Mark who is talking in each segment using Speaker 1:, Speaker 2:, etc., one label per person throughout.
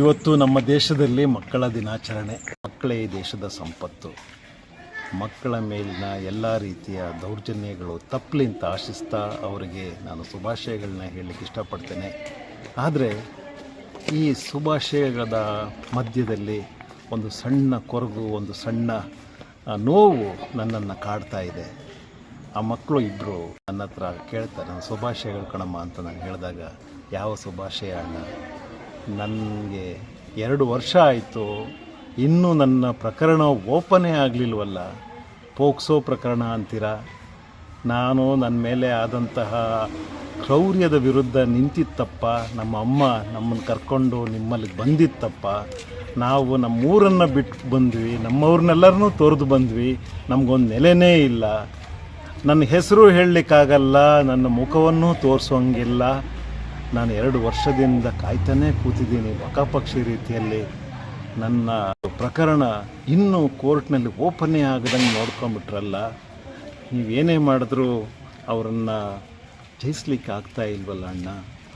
Speaker 1: ಇವತ್ತು ನಮ್ಮ ದೇಶದಲ್ಲಿ ಮಕ್ಕಳ ದಿನಾಚರಣೆ. ಮಕ್ಕಳೇ ದೇಶದ ಸಂಪತ್ತು. ಮಕ್ಕಳ ಮೇಲಿನ ಎಲ್ಲ ರೀತಿಯ ದೌರ್ಜನ್ಯಗಳು ತಪ್ಪಲಿ ಅಂತ ಆಶಿಸ್ತಾ ಅವರಿಗೆ ನಾನು ಶುಭಾಶಯಗಳನ್ನ ಹೇಳಲಿಕ್ಕೆ ಇಷ್ಟಪಡ್ತೇನೆ. ಆದರೆ ಈ ಶುಭಾಶಯದ ಮಧ್ಯದಲ್ಲಿ ಒಂದು ಸಣ್ಣ ಕೊರಗು, ಒಂದು ಸಣ್ಣ ನೋವು ನನ್ನನ್ನು ಕಾಡ್ತಾ ಇದೆ. ಆ ಮಕ್ಕಳು ಇಬ್ಬರು ನನ್ನ ಹತ್ರ ಕೇಳ್ತಾರೆ, ನನ್ನ ಶುಭಾಶಯಗಳು ಕಣಮ್ಮ ಅಂತ ನಾನು ಹೇಳಿದಾಗ, ಯಾವ ಶುಭಾಶಯ ಅಣ್ಣ? ನನಗೆ ಎರಡು ವರ್ಷ ಆಯಿತು. ಇನ್ನೂ ನನ್ನ ಪ್ರಕರಣ ಓಪನೇ ಆಗಲಿಲ್ವಲ್ಲ? ಪೋಕ್ಸೋ ಪ್ರಕರಣ ಅಂತೀರ? ನಾನು ನನ್ನ ಮೇಲೆ ಆದಂತಹ ಕ್ರೌರ್ಯದ ವಿರುದ್ಧ ನಿಂತಿತ್ತಪ್ಪ. ನಮ್ಮ ಅಮ್ಮ ನಮ್ಮನ್ನು ಕರ್ಕೊಂಡು ನಿಮ್ಮಲ್ಲಿ ಬಂದಿತ್ತಪ್ಪ. ನಾವು ನಮ್ಮೂರನ್ನು ಬಿಟ್ಟು ಬಂದ್ವಿ. ನಮ್ಮವ್ರನ್ನೆಲ್ಲರನ್ನೂ ತೋರಿದು ಬಂದ್ವಿ. ನಮಗೊಂದು ನೆಲೆನೇ ಇಲ್ಲ. ನನ್ನ ಹೆಸರು ಹೇಳಲಿಕ್ಕಾಗಲ್ಲ. ನನ್ನ ಮುಖವನ್ನು ತೋರಿಸೋಂಗಿಲ್ಲ. ನಾನು ಎರಡು ವರ್ಷದಿಂದ ಕಾಯ್ತಾನೇ ಕೂತಿದ್ದೀನಿ. ಬಕಾಪಕ್ಷಿ ರೀತಿಯಲ್ಲಿ ನನ್ನ ಪ್ರಕರಣ ಇನ್ನೂ ಕೋರ್ಟ್ನಲ್ಲಿ ಓಪನ್ನೇ ಆಗದಂಗೆ ನೋಡ್ಕೊಂಬಿಟ್ರಲ್ಲ, ನೀವೇನೇ ಮಾಡಿದ್ರೂ ಅವರನ್ನು ಜಯಿಸ್ಲಿಕ್ಕೆ ಆಗ್ತಾ ಇಲ್ವಲ್ಲ ಅಣ್ಣ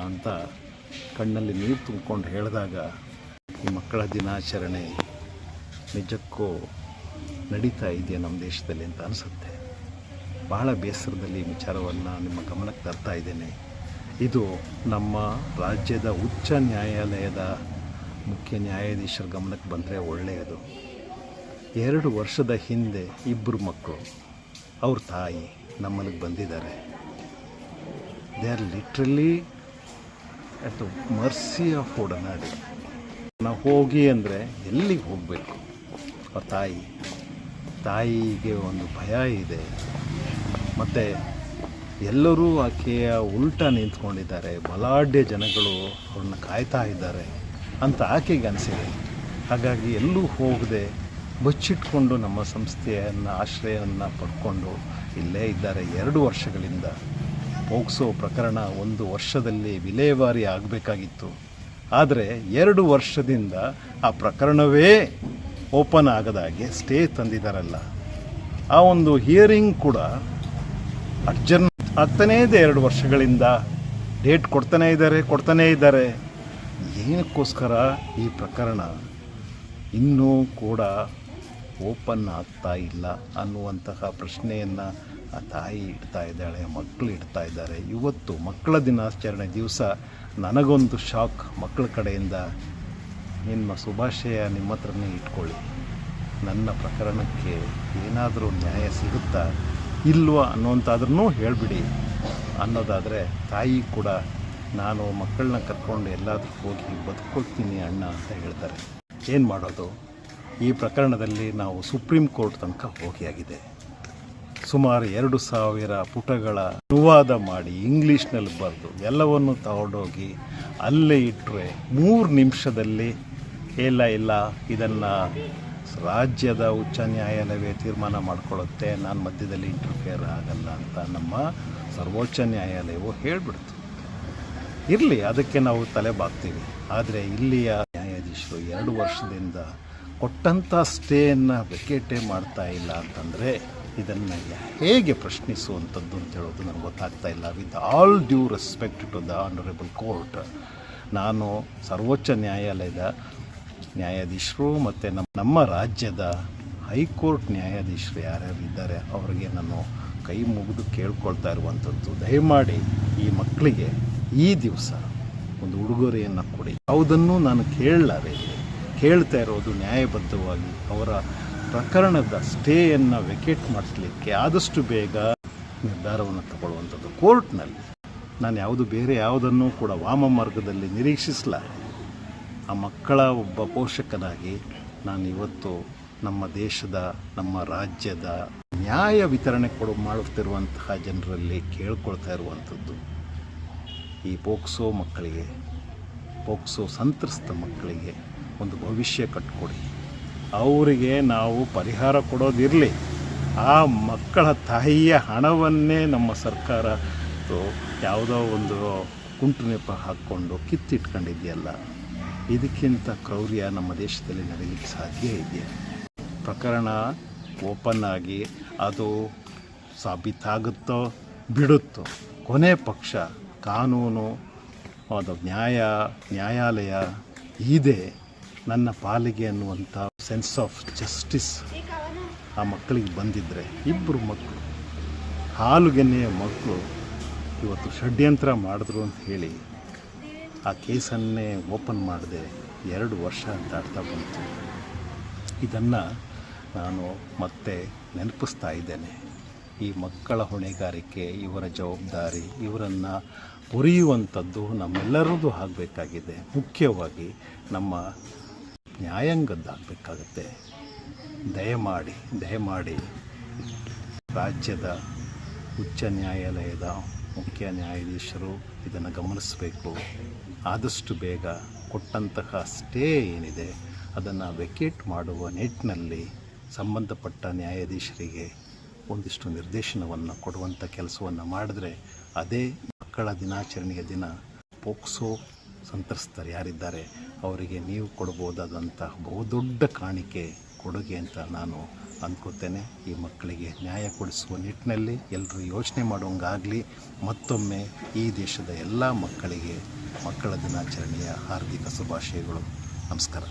Speaker 1: ಅಂತ ಕಣ್ಣಲ್ಲಿ ನೀರು ತುಂಬಿಕೊಂಡು ಹೇಳಿದಾಗ ಈ ಮಕ್ಕಳ ದಿನಾಚರಣೆ ನಿಜಕ್ಕೂ ನಡೀತಾ ಇದೆಯಾ ನಮ್ಮ ದೇಶದಲ್ಲಿ ಅಂತ ಅನಿಸುತ್ತೆ. ಭಾಳ ಬೇಸರದಲ್ಲಿ ವಿಚಾರವನ್ನು ನಿಮ್ಮ ಗಮನಕ್ಕೆ ತರ್ತಾ ಇದ್ದೇನೆ. ಇದು ನಮ್ಮ ರಾಜ್ಯದ ಉಚ್ಚ ನ್ಯಾಯಾಲಯದ ಮುಖ್ಯ ನ್ಯಾಯಾಧೀಶರ ಗಮನಕ್ಕೆ ಬಂದರೆ ಒಳ್ಳೆಯದು. ಎರಡು ವರ್ಷದ ಹಿಂದೆ ಇಬ್ಬರು ಮಕ್ಕಳು, ಅವ್ರ ತಾಯಿ ನಮ್ಮಲ್ಲಿಗೆ ಬಂದಿದ್ದಾರೆ. They are literally at mercy of Odanadi. ನಾವು ಹೋಗಿ ಅಂದರೆ ಎಲ್ಲಿಗೆ ಹೋಗಬೇಕು? ಅವ್ರ ತಾಯಿ. ತಾಯಿಗೆ ಒಂದು ಭಯ ಇದೆ. ಮತ್ತು ಎಲ್ಲರೂ ಆಕೆಯ ಉಲ್ಟಾ ನಿಂತ್ಕೊಂಡಿದ್ದಾರೆ. ಬಲಾಢ್ಯ ಜನಗಳು ಅವ್ರನ್ನ ಕಾಯ್ತಾ ಇದ್ದಾರೆ ಅಂತ ಆಕೆಗೆ ಅನಿಸಿದೆ. ಹಾಗಾಗಿ ಎಲ್ಲೂ ಹೋಗದೆ ಬಚ್ಚಿಟ್ಕೊಂಡು ನಮ್ಮ ಸಂಸ್ಥೆಯನ್ನು ಆಶ್ರಯವನ್ನು ಪಡ್ಕೊಂಡು ಇಲ್ಲೇ ಇದ್ದಾರೆ ಎರಡು ವರ್ಷಗಳಿಂದ. ಪೋಕ್ಸೋ ಪ್ರಕರಣ ಒಂದು ವರ್ಷದಲ್ಲಿ ವಿಲೇವಾರಿ ಆಗಬೇಕಾಗಿತ್ತು. ಆದರೆ ಎರಡು ವರ್ಷದಿಂದ ಆ ಪ್ರಕರಣವೇ ಓಪನ್ ಆಗದಾಗೆ ಸ್ಟೇ ತಂದಿದ್ದಾರಲ್ಲ ಆ ಒಂದು ಹಿಯರಿಂಗ್ ಕೂಡ ಅರ್ಜನ್ ಆಗ್ತಾನೇ ಇದೆ ಎರಡು ವರ್ಷಗಳಿಂದ ಡೇಟ್ ಕೊಡ್ತಾನೇ ಇದ್ದಾರೆ ಕೊಡ್ತಾನೇ ಇದ್ದಾರೆ. ಏನಕ್ಕೋಸ್ಕರ ಈ ಪ್ರಕರಣ ಇನ್ನೂ ಕೂಡ ಓಪನ್ ಆಗ್ತಾ ಇಲ್ಲ ಅನ್ನುವಂತಹ ಪ್ರಶ್ನೆಯನ್ನು ಆ ತಾಯಿ ಇಡ್ತಾ ಇದ್ದಾಳೆ ಮಕ್ಕಳು ಇಡ್ತಾ ಇದ್ದಾರೆ. ಇವತ್ತು ಮಕ್ಕಳ ದಿನಾಚರಣೆ ದಿವಸ ನನಗೊಂದು ಶಾಕ್ ಮಕ್ಕಳ ಕಡೆಯಿಂದ. ನಿಮ್ಮ ಶುಭಾಶಯ ನಿಮ್ಮ ಹತ್ರನೇ ಇಟ್ಕೊಳ್ಳಿ. ನನ್ನ ಪ್ರಕರಣಕ್ಕೆ ಏನಾದರೂ ನ್ಯಾಯ ಸಿಗುತ್ತಾ? ಇಲ್ವಾ ಅನ್ನೋಂತಾದ್ರೂ ಹೇಳಿಬಿಡಿ. ಅನ್ನೋದಾದರೆ ತಾಯಿ ಕೂಡ ನಾನು ಮಕ್ಕಳನ್ನ ಕರ್ಕೊಂಡು ಎಲ್ಲಾದರೂ ಹೋಗಿ ಬದುಕೊಳ್ತೀನಿ ಅಣ್ಣ ಅಂತ ಹೇಳ್ತಾರೆ. ಏನು ಮಾಡೋದು? ಈ ಪ್ರಕರಣದಲ್ಲಿ ನಾವು ಸುಪ್ರೀಂ ಕೋರ್ಟ್ ತನಕ ಹೋಗಿಯಾಗಿದೆ. ಸುಮಾರು ಎರಡು ಸಾವಿರ ಪುಟಗಳ ಅನುವಾದ ಮಾಡಿ ಇಂಗ್ಲೀಷ್ನಲ್ಲಿ ಬರೆದು ಎಲ್ಲವನ್ನು ತಗೊಂಡೋಗಿ ಅಲ್ಲೇ ಇಟ್ಟರೆ ಮೂರು ನಿಮಿಷದಲ್ಲಿ ಇಲ್ಲ ಇಲ್ಲ ಇದನ್ನು ರಾಜ್ಯದ ಉಚ್ಚ ನ್ಯಾಯಾಲಯವೇ ತೀರ್ಮಾನ ಮಾಡಿಕೊಳ್ಳುತ್ತೆ, ನಾನು ಮಧ್ಯದಲ್ಲಿ ಇಂಟರ್ಫಿಯರ್ ಆಗಲ್ಲ ಅಂತ ನಮ್ಮ ಸರ್ವೋಚ್ಚ ನ್ಯಾಯಾಲಯವು ಹೇಳಿಬಿಡ್ತು ಇರಲಿ, ಅದಕ್ಕೆ ನಾವು ತಲೆ ಬಾಗ್ತೀವಿ. ಆದರೆ ಇಲ್ಲಿಯ ನ್ಯಾಯಾಧೀಶರು ಎರಡು ವರ್ಷದಿಂದ ಕೊಟ್ಟಂಥ ಸ್ಟೇಯನ್ನು ವೆಕೇಟೇ ಮಾಡ್ತಾ ಇಲ್ಲ ಅಂತಂದರೆ ಇದನ್ನು ಹೇಗೆ ಪ್ರಶ್ನಿಸುವಂಥದ್ದು ಅಂತ ಹೇಳೋದು ನನಗೆ ಗೊತ್ತಾಗ್ತಾ ಇಲ್ಲ. With all due respect to the honourable court ನಾನು ಸರ್ವೋಚ್ಚ ನ್ಯಾಯಾಲಯದ ನ್ಯಾಯಾಧೀಶರು ಮತ್ತು ನಮ್ಮ ನಮ್ಮ ರಾಜ್ಯದ ಹೈಕೋರ್ಟ್ ನ್ಯಾಯಾಧೀಶರು ಯಾರ್ಯಾರು ಇದ್ದಾರೆ ಅವರಿಗೆ ನಾನು ಕೈ ಮುಗಿದು ಕೇಳ್ಕೊಳ್ತಾ ಇರುವಂಥದ್ದು. ದಯಮಾಡಿ ಈ ಮಕ್ಕಳಿಗೆ ಈ ದಿವಸ ಒಂದು ಉಡುಗೊರೆಯನ್ನು ಕೊಡಿ. ಯಾವುದನ್ನು ನಾನು ಕೇಳಲಾರೆ, ಕೇಳ್ತಾ ಇರೋದು ನ್ಯಾಯಬದ್ಧವಾಗಿ ಅವರ ಪ್ರಕರಣದ ಸ್ಟೇಯನ್ನು ವೆಕೇಟ್ ಮಾಡಿಸ್ಲಿಕ್ಕೆ ಆದಷ್ಟು ಬೇಗ ನಿರ್ಧಾರವನ್ನು ತಗೊಳ್ಳುವಂಥದ್ದು. ಕೋರ್ಟ್ನಲ್ಲಿ ನಾನು ಯಾವುದು ಬೇರೆ ಯಾವುದನ್ನು ಕೂಡ ವಾಮ ಮಾರ್ಗದಲ್ಲಿ ನಿರೀಕ್ಷಿಸಲ ಆ ಮಕ್ಕಳ ಒಬ್ಬ ಪೋಷಕನಾಗಿ ನಾನು ಇವತ್ತು ನಮ್ಮ ದೇಶದ, ನಮ್ಮ ರಾಜ್ಯದ ನ್ಯಾಯ ವಿತರಣೆ ಕೊಡು, ಮಾಡುತ್ತಿರುವಂತಹ ಜನರಲ್ಲಿ ಕೇಳ್ಕೊಳ್ತಾ ಇರುವಂಥದ್ದು ಈ ಪೋಕ್ಸೋ ಮಕ್ಕಳಿಗೆ, ಪೋಕ್ಸೋ ಸಂತ್ರಸ್ತ ಮಕ್ಕಳಿಗೆ ಒಂದು ಭವಿಷ್ಯ ಕಟ್ಕೊಡಿ. ಅವರಿಗೆ ನಾವು ಪರಿಹಾರ ಕೊಡೋದಿರಲಿ. ಆ ಮಕ್ಕಳ ತಾಯಿಯ ಹಣವನ್ನೇ ನಮ್ಮ ಸರ್ಕಾರ ಯಾವುದೋ ಒಂದು ಕುಂಟು ನೆಪ ಹಾಕ್ಕೊಂಡು ಕಿತ್ತಿಟ್ಕೊಂಡಿದೆಯಲ್ಲ. ಇದಕ್ಕಿಂತ ಕ್ರೌರ್ಯ ನಮ್ಮ ದೇಶದಲ್ಲಿ ನಡೆಯಲಿಕ್ಕೆ ಸಾಧ್ಯ ಇದೆಯಾ ಪ್ರಕರಣ ಓಪನ್ ಆಗಿ ಅದು ಸಾಬೀತಾಗುತ್ತೋ ಬಿಡುತ್ತೋ ಕೊನೆ ಪಕ್ಷ ಕಾನೂನು ಅದು ನ್ಯಾಯ, ನ್ಯಾಯಾಲಯ ಇದೆ ನನ್ನ ಪಾಲಿಗೆ ಅನ್ನುವಂಥ ಸೆನ್ಸ್ ಆಫ್ ಜಸ್ಟಿಸ್ ಆ ಮಕ್ಕಳಿಗೆ ಬಂದಿದ್ದರೆ ಇಬ್ಬರು ಮಕ್ಕಳು ಹಾಲುಗೆನ್ನೆಯ ಮಕ್ಕಳು ಇವತ್ತು ಷಡ್ಯಂತ್ರ ಮಾಡಿದ್ರು ಅಂತ ಹೇಳಿ ಆ ಕೇಸನ್ನೇ ಓಪನ್ ಮಾಡದೆ ಎರಡು ವರ್ಷ ದಾಟ್ತಾ ಬಂತು. ಇದನ್ನು ನಾನು ಮತ್ತೆ ನೆನಪಿಸ್ತಾ ಇದ್ದೇನೆ. ಈ ಮಕ್ಕಳ ಹೊಣೆಗಾರಿಕೆ, ಇವರ ಜವಾಬ್ದಾರಿ, ಇವರನ್ನು ಪೊರೆಯುವಂಥದ್ದು ನಮ್ಮೆಲ್ಲರದ್ದು ಆಗಬೇಕಾಗಿದೆ. ಮುಖ್ಯವಾಗಿ ನಮ್ಮ ನ್ಯಾಯಾಂಗದ್ದಾಗಬೇಕಾಗತ್ತೆ. ದಯಮಾಡಿ ದಯಮಾಡಿ ರಾಜ್ಯದ ಉಚ್ಚ ನ್ಯಾಯಾಲಯದ ಮುಖ್ಯ ನ್ಯಾಯಾಧೀಶರು ಇದನ್ನು ಗಮನಿಸಬೇಕು. ಆದಷ್ಟು ಬೇಗ ಕೊಟ್ಟಂತಹ ಸ್ಟೇ ಏನಿದೆ, ಅದನ್ನು ವೆಕೇಟ್ ಮಾಡುವ ನಿಟ್ಟಿನಲ್ಲಿ ಸಂಬಂಧಪಟ್ಟ ನ್ಯಾಯಾಧೀಶರಿಗೆ ಒಂದಿಷ್ಟು ನಿರ್ದೇಶನವನ್ನು ಕೊಡುವಂಥ ಕೆಲಸವನ್ನು ಮಾಡಿದ್ರೆ ಅದೇ ಮಕ್ಕಳ ದಿನಾಚರಣೆಯ ದಿನ ಪೋಕ್ಸೋ ಸಂತ್ರಸ್ತರು ಯಾರಿದ್ದಾರೆ, ಅವರಿಗೆ ನೀವು ಕೊಡ್ಬೋದಾದಂತಹ ಬಹುದೊಡ್ಡ ಕಾಣಿಕೆ ಕೊಡುಗೆ ಅಂತ ನಾನು ಅಂದ್ಕೋತೇನೆ ಈ ಮಕ್ಕಳಿಗೆ ನ್ಯಾಯ ಕೊಡಿಸುವ ನಿಟ್ಟಿನಲ್ಲಿ ಎಲ್ಲರೂ ಯೋಚನೆ ಮಾಡುವಂಗಾಗಲಿ, ಮತ್ತೊಮ್ಮೆ ಈ ದೇಶದ ಎಲ್ಲ ಮಕ್ಕಳಿಗೆ ಮಕ್ಕಳ ದಿನಾಚರಣೆಯ ಹಾರ್ದಿಕ ಶುಭಾಶಯಗಳು. ನಮಸ್ಕಾರ.